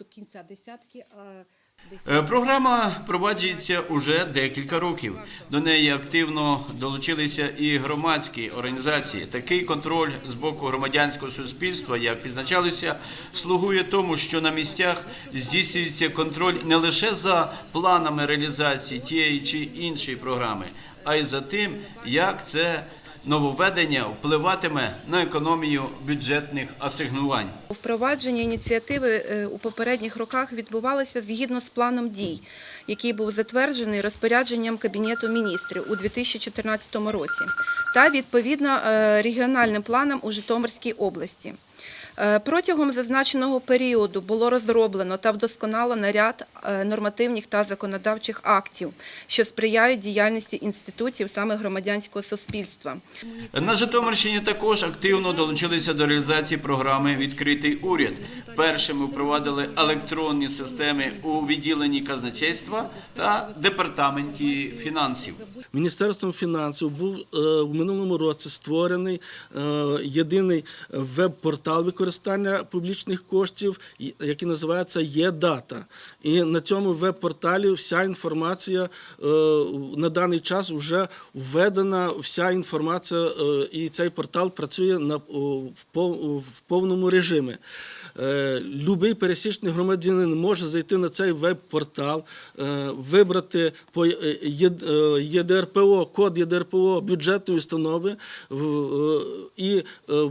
до кінця десятки. А десь Е, Програма впроваджується уже декілька років. До неї активно долучилися і громадські організації. Такий контроль з боку громадянського суспільства, як підзначалося, слугує тому, що на місцях здійснюється контроль не лише за планами реалізації тієї чи іншої програми, а й за тим, як це нововведення впливатиме на економію бюджетних асигнувань. Впровадження ініціативи е, у попередніх роках відбувалося згідно з планом дій, який був затверджений розпорядженням Кабінету міністрів у 2014 році, та відповідно е, регіональним планом у Житомирській області. Е, Протягом зазначеного періоду було розроблено та вдосконалено ряд е, нормативних та законодавчих актів, що сприяють діяльності інститутів саме громадянського суспільства. На Житомирщині також активно долучилися до реалізації програми Відкритий уряд. Першими впровадили електронні системи у відділенні казначейства та департаменті фінансів. Міністерством фінансів був е, в минулому році створений е, єдиний веб-портал використання публічних коштів, і- який називається ЄДАТА. І на цьому веб-порталі вся інформація е, на даний час вже введена, вся інформація, е, і цей портал працює в повному режимі. Е, Любий пересічний громадянин може зайти на цей веб-портал, вибрати по ЄДРПО, код ЄДРПО бюджетної установи, і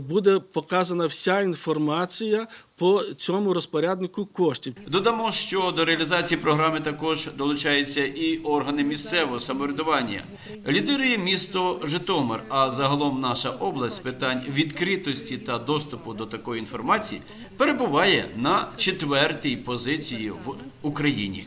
буде показана вся інформація по цьому розпоряднику коштів. Додамо, що до реалізації програми також долучаються і органи місцевого самоврядування. Лідирує місто Житомир, а загалом наша область питань відкритості та доступу до такої інформації перебуває на четвертій позиції в Україні.